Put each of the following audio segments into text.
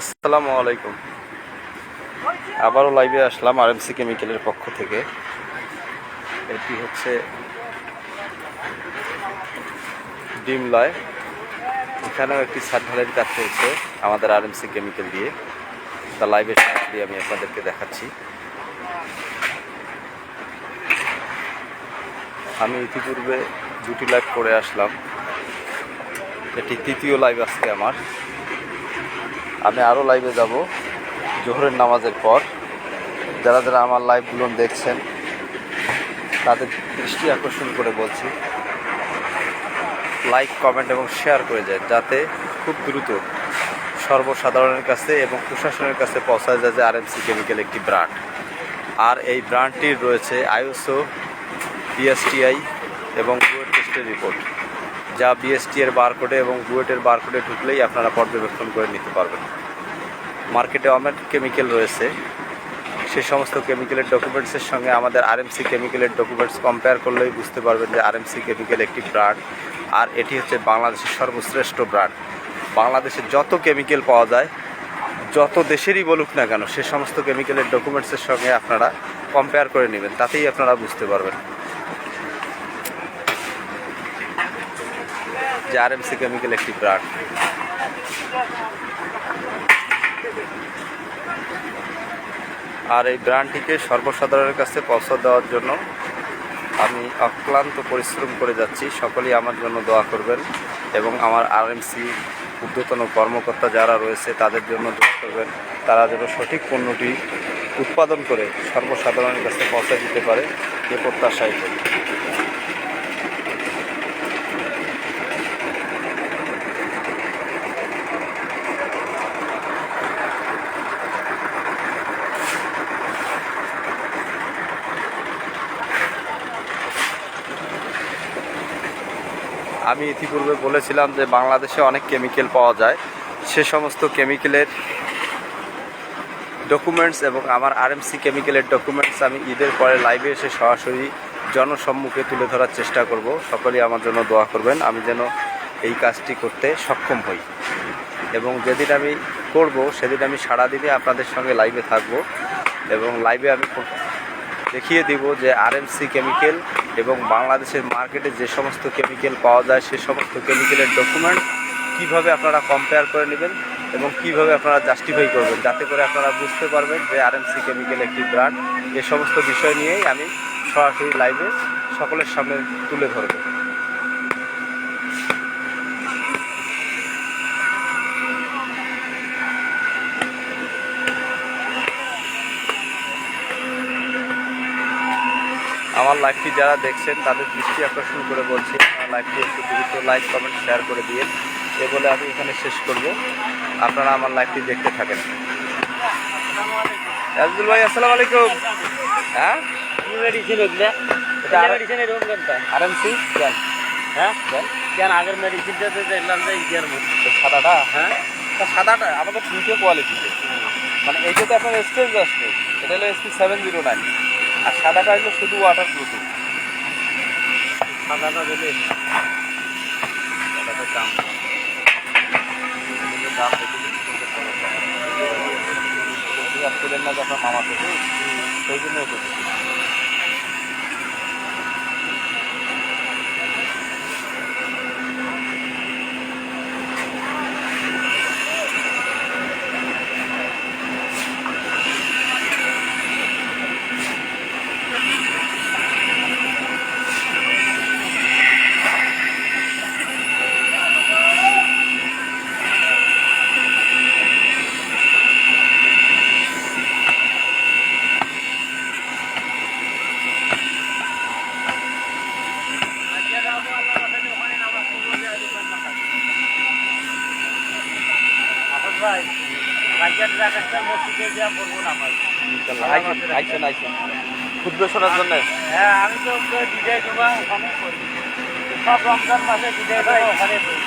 আসসালামু আলাইকুম। আবারও লাইভে আসলাম আরএমসি কেমিক্যালের পক্ষ থেকে। এটি হচ্ছে ডিমলয় এখানেও একটি সার্ভালের কাজ হয়েছে আমাদের আরএমসি কেমিক্যাল দিয়ে। তা লাইভে দিয়ে আমি আপনাদেরকে দেখাচ্ছি। আমি ইতিপূর্বে দুটি লাইভ করে আসলাম। এটি তৃতীয় লাইভ আজকে আমার। আমি আরও লাইভে যাব, জোহরের নামাজের পর। যারা যারা আমার লাইভগুলো দেখছেন, তাদের দৃষ্টি আকর্ষণ করে বলছি লাইক কমেন্ট এবং শেয়ার করে যায়, যাতে খুব দ্রুত সর্বসাধারণের কাছে এবং প্রশাসনের কাছে পৌঁছায় যায় যে আরএমসি কেমিক্যাল একটি ব্র্যান্ড আর এই ব্র্যান্ডটির রয়েছে আইএসও বিএসটিআই এবং টেস্টের রিপোর্ট যা বিএসটি এর বারকোডে এবং বুয়েটের বারকোডে ঢুকলেই আপনারা পর্যবেক্ষণ করে নিতে পারবেন। মার্কেটে অনেক কেমিক্যাল রয়েছে। সেই সমস্ত কেমিক্যালের ডকুমেন্টসের সঙ্গে আমাদের আরএমসি কেমিক্যালের ডকুমেন্টস কম্পেয়ার করলেই বুঝতে পারবেন যে আরএমসি কেমিক্যাল একটি ব্র্যান্ড আর এটি হচ্ছে বাংলাদেশের সর্বশ্রেষ্ঠ ব্র্যান্ড বাংলাদেশে যত কেমিক্যাল পাওয়া যায়, যত দেশেরই বলুক না কেন, সে সমস্ত কেমিক্যালের ডকুমেন্টসের সঙ্গে আপনারা কম্পেয়ার করে নেবেন, তাতেই আপনারা বুঝতে পারবেন। যে আরএমসি কেমিক্যাল একটি ব্র্যান্ড আর এই ব্র্যান্ডটিকে সর্বসাধারণের কাছে পৌঁছে দেওয়ার জন্য আমি অক্লান্ত পরিশ্রম করে যাচ্ছি। সকলেই আমার জন্য দোয়া করবেন এবং আমার আরএমসি ঊর্ধ্বতন কর্মকর্তা যারা রয়েছে, তাদের জন্য দোয়া করবেন। তারা যেন সঠিক পণ্যটি উৎপাদন করে সর্বসাধারণের কাছে পৌঁছে দিতে পারে এ প্রত্যাশাই করি আমি ইতিপূর্বে বলেছিলাম যে বাংলাদেশে অনেক কেমিক্যাল পাওয়া যায়। সে সমস্ত কেমিক্যালের ডকুমেন্টস এবং আমার আরএমসি কেমিক্যালের ডকুমেন্টস আমি ঈদের পরে লাইভে এসে সরাসরি জনসম্মুখে তুলে ধরার চেষ্টা করব। সকলেই আমার জন্য দোয়া করবেন। আমি যেন এই কাজটি করতে সক্ষম হই। এবং যেদিন আমি করব, সেদিন আমি সারাদিনে আপনাদের সঙ্গে লাইভে থাকব। এবং লাইভে আমি দেখিয়ে দিব যে আরএমসি কেমিক্যাল এবং বাংলাদেশের মার্কেটে যে সমস্ত কেমিক্যাল পাওয়া যায়, সে সমস্ত কেমিক্যালের ডকুমেন্ট কীভাবে আপনারা কম্পেয়ার করে নেবেন এবং কীভাবে আপনারা জাস্টিফাই করবেন? যাতে করে আপনারা বুঝতে পারবেন যে আরএমসি কেমিক্যাল একটি ব্র্যান্ড এ সমস্ত বিষয় নিয়েই আমি সরাসরি লাইভে সকলের সামনে তুলে ধরব। আমার লাইভটি যারা দেখছেন তাদের দৃষ্টি আকর্ষণ করে বলছি আমার লাইভটি একটু দ্রুত লাইক কমেন্ট শেয়ার করে দিয়ে এ বলে আমি এখানে শেষ করব। আপনারা আমার লাইভটি দেখতে থাকেন। আব্দুল ভাই আসসালামু আলাইকুম। হ্যাঁ? মেডিসিন কেন? হ্যাঁ? কেন? আগের মেডিসিনটা তো দেখলাম যে ইন্ডিয়ার মধ্যে সাদাটা? হ্যাঁ? সাদাটা আমাদের তিনটে কোয়ালিটিতে মানে এইটা তো আপনার স্টেজ আসবে। এটা হলো এসপি সেভেন জিরো নাইন আর সাদাটা হলো শুধু ওয়াটার প্রুফ সাদাটা দিলে সাদাটা দাম দাম না যখন মামা থেকে সেই জন্য আইসেন আইসেন আইসেন ক্ষুদ্র শোনার জন্য? হ্যাঁ আমি তো বিদায় দেবো ওখানে করি। সব রমজান মাসে বিদায় দেবো ওখানে করি।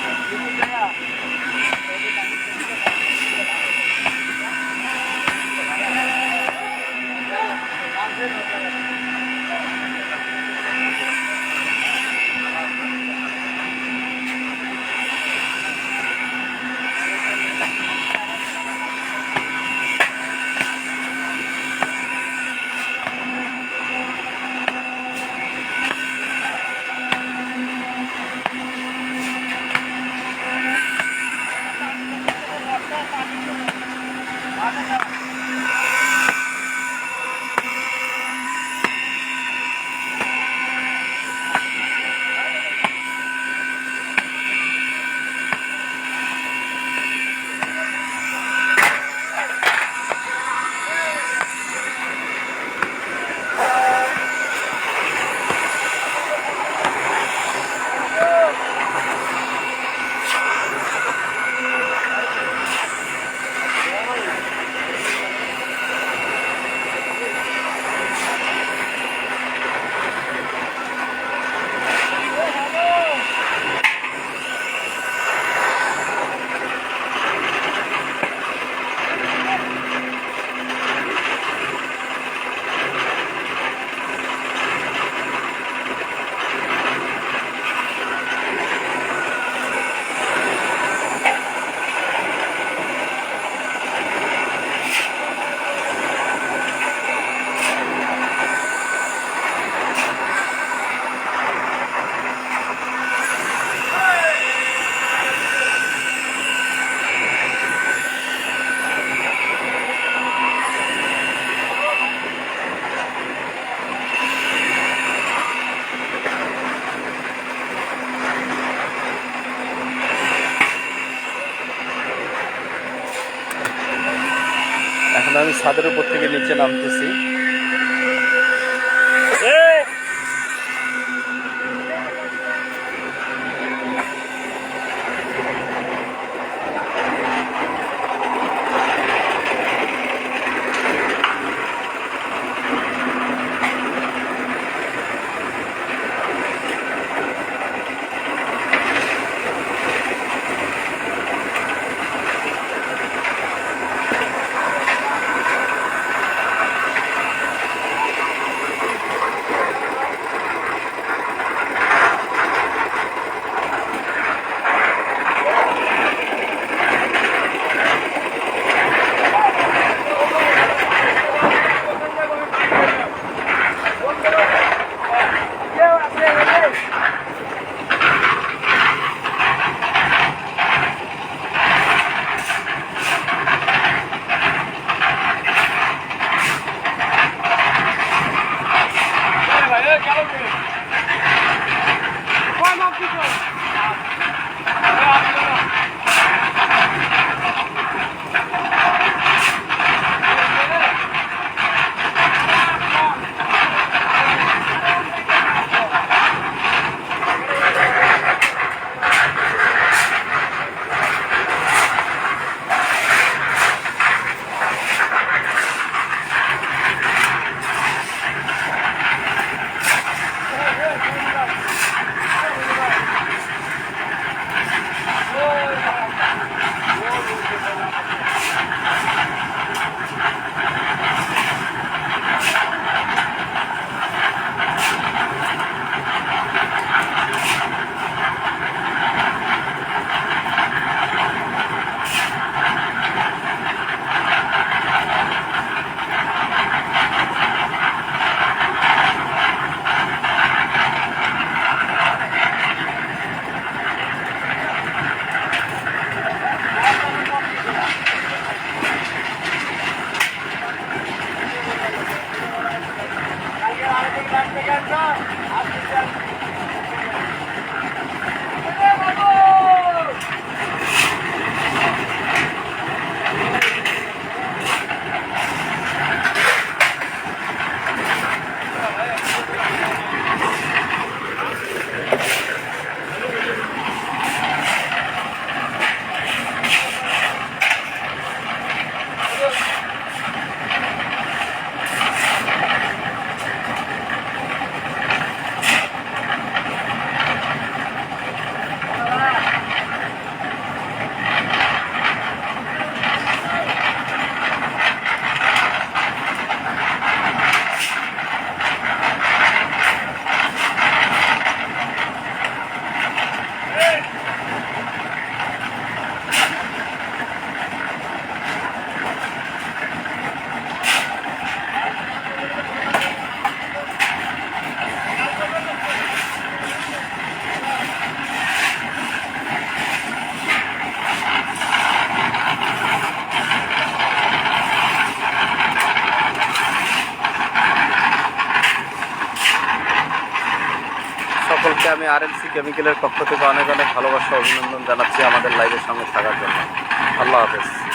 ছাদের উপর থেকে নিচে নামতেছি। সকলকে আর এমসি কেমিক্যালের পক্ষ থেকে অনেক অনেক ভালোবাসা, অভিনন্দন জানাচ্ছি আমাদের লাইভের সঙ্গে থাকার জন্য। আল্লাহ হাফেজ।